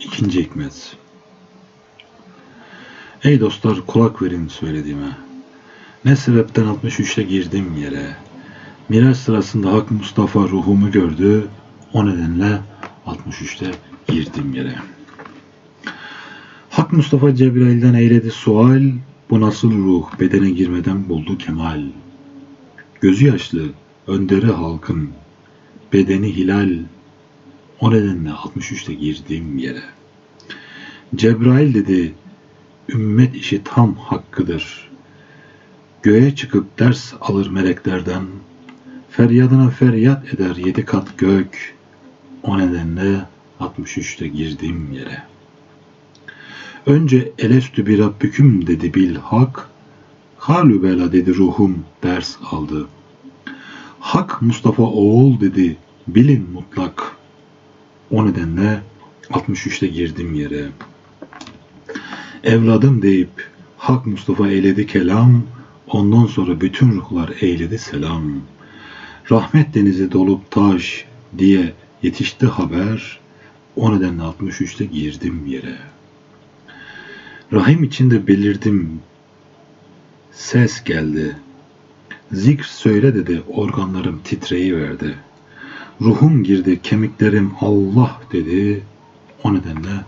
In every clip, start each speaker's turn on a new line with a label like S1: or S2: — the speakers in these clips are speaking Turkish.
S1: İkinci hikmet. Ey dostlar kulak verin söylediğime. Ne sebepten 63'te girdim yere. Miraç sırasında Hak Mustafa ruhumu gördü. O nedenle 63'te girdim yere. Hak Mustafa Cebrail'den eyledi sual. Bu nasıl ruh bedene girmeden buldu kemal. Gözü yaşlı, önderi halkın. Bedeni hilal. O nedenle 63'te girdim yere. Cebrail dedi, ümmet işi tam hakkıdır. Göğe çıkıp ders alır meleklerden. Feryadına feryat eder yedi kat gök. O nedenle 63'te girdim yere. Önce elestü bir rabbüküm dedi bil hak. Halü bela dedi ruhum ders aldı. Hak Mustafa oğul dedi bilin mutlak. O nedenle 63'te girdim yere. Evladım deyip Hak Mustafa eyledi kelam, ondan sonra bütün ruhlar eyledi selam. Rahmet denizi dolup taş diye yetişti haber, o nedenle 63'te girdim yere. Rahim içinde belirdim, ses geldi. Zikr söyle dedi, organlarım titreyiverdi. Ruhum girdi, kemiklerim Allah dedi. O nedenle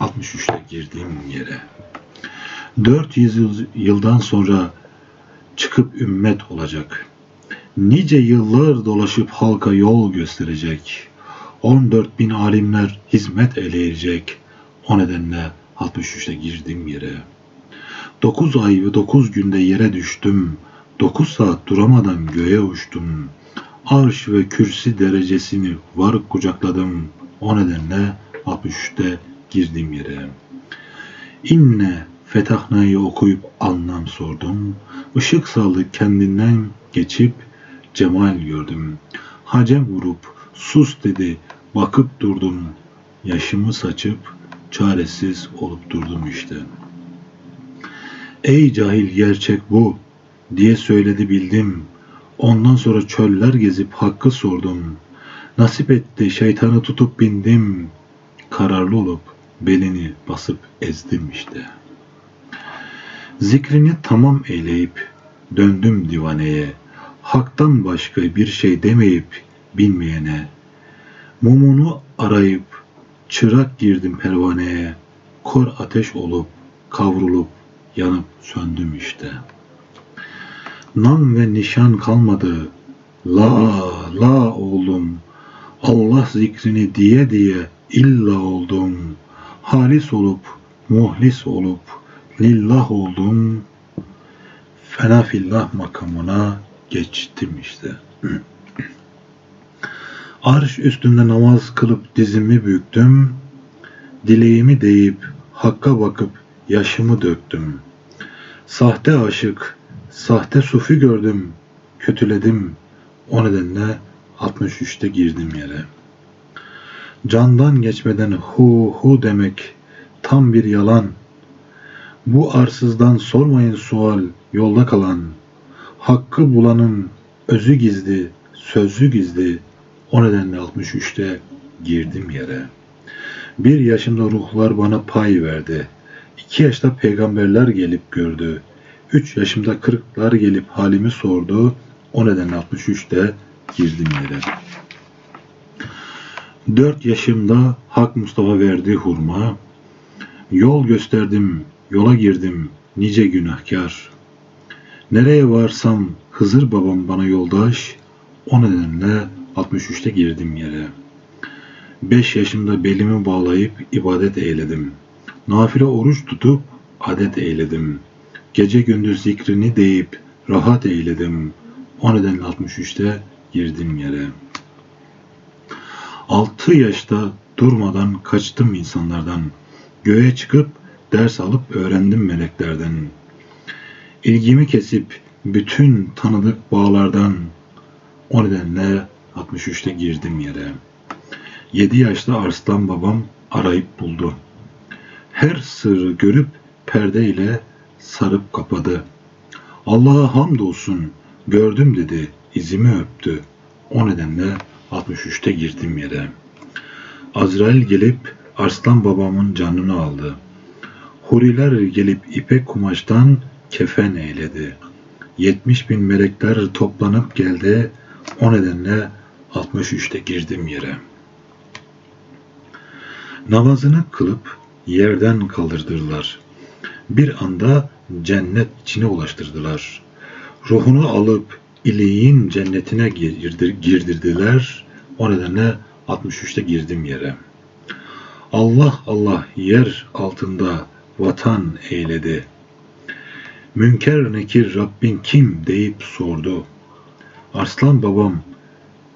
S1: 63'te girdiğim yere. 400 yıl- yıldan sonra çıkıp ümmet olacak. Nice yıllar dolaşıp halka yol gösterecek. 14 bin alimler hizmet eleyecek. O nedenle 63'te girdim yere. 9 ay ve 9 günde yere düştüm. 9 saat duramadan göğe uçtum. Arş ve kürsi derecesini varıp kucakladım. O nedenle 63'te girdim yere. İnne Fetahna'yı okuyup anlam sordum. Işık saldı kendinden geçip cemal gördüm. Hacem vurup sus dedi bakıp durdum. Yaşımı saçıp çaresiz olup durdum işte. Ey cahil gerçek bu diye söyledi bildim. Ondan sonra çöller gezip hakkı sordum. Nasip etti şeytanı tutup bindim. Kararlı olup belini basıp ezdim işte. Zikrini tamam eyleyip döndüm divaneye. Hak'tan başka bir şey demeyip bilmeyene. Mumunu arayıp çırak girdim pervaneye. Kor ateş olup kavrulup yanıp söndüm işte. Nam ve nişan kalmadı. La la oldum. Allah zikrini diye diye illa oldum. Halis olup, muhlis olup, lillah oldum. Fena fillah makamına geçtim işte. Arş üstünde namaz kılıp dizimi büktüm. Dileğimi deyip hakka bakıp yaşımı döktüm. Sahte aşık, sahte sufi gördüm, kötüledim. O nedenle 63'te girdim yere. Candan geçmeden hu hu demek tam bir yalan. Bu arsızdan sormayın sual yolda kalan. Hakkı bulanın özü gizli, sözü gizli. O nedenle 63'te girdim yere. Bir yaşımda ruhlar bana pay verdi. İki yaşta peygamberler gelip gördü. Üç yaşımda kırklar gelip halimi sordu. O nedenle 63'te girdim yere. Dört yaşımda Hak Mustafa verdi hurma. Yol gösterdim, yola girdim, nice günahkar. Nereye varsam Hızır babam bana yoldaş. O nedenle 63'te girdim yere. Beş yaşımda belimi bağlayıp ibadet eyledim. Nafile oruç tutup adet eyledim. Gece gündüz zikrini deyip rahat eyledim. O nedenle 63'te girdim yere. Altı yaşta durmadan kaçtım insanlardan. Göğe çıkıp ders alıp öğrendim meleklerden. İlgimi kesip bütün tanıdık bağlardan o nedenle 63'te girdim yere. 7 yaşta Arslan babam arayıp buldu. Her sırrı görüp perdeyle sarıp kapadı. Allah'a hamdolsun gördüm dedi, izimi öptü. O nedenle 63'te girdim yere. Azrail gelip Arslan babamın canını aldı. Huriler gelip ipek kumaştan kefen eyledi. Yetmiş bin melekler toplanıp geldi. O nedenle 63'te girdim yere. Namazını kılıp yerden kaldırdılar. Bir anda cennet içine ulaştırdılar. Ruhunu alıp iliğin cennetine girdir, girdirdiler. O nedenle 63'te girdim yere. Allah Allah yer altında vatan eyledi. Münker nekir Rabbin kim deyip sordu. Arslan babam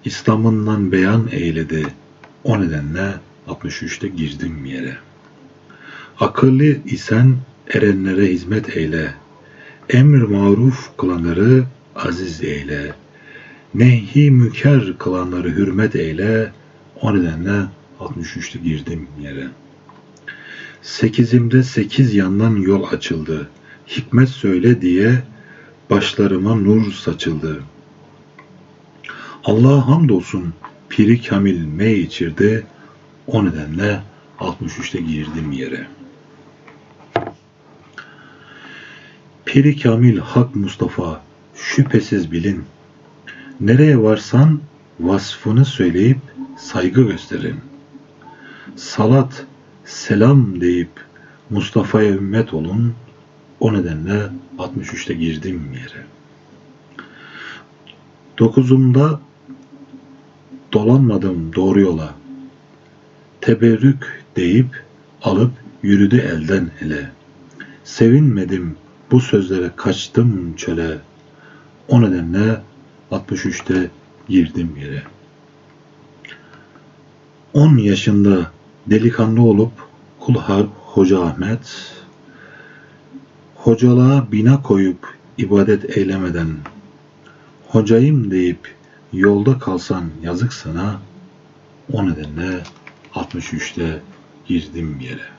S1: İslam'ından beyan eyledi. O nedenle 63'te girdim yere. Akıllı isen erenlere hizmet eyle. Emr maruf kılanları aziz eyle. Nehi müker kılanları hürmet eyle. O nedenle 63'te girdim yere. Sekizimde sekiz yandan yol açıldı. Hikmet söyle diye başlarıma nur saçıldı. Allah'a hamdolsun Piri Kamil mey içirdi. O nedenle 63'te girdim yere. Piri Kamil Hak Mustafa şüphesiz bilin. Nereye varsan vasfını söyleyip saygı gösterin. Salat, selam deyip Mustafa'ya ümmet olun. O nedenle 63'te girdim yere. Dokuzumda dolanmadım doğru yola. Teberrük deyip alıp yürüdü elden ele. Sevinmedim bu sözlere kaçtım çöle. O nedenle 63'te girdim yere. 10 yaşında delikanlı olup Kulharp Hoca Ahmet hocalığa bina koyup ibadet eylemeden hocayım deyip yolda kalsan yazık sana o nedenle 63'te girdim yere.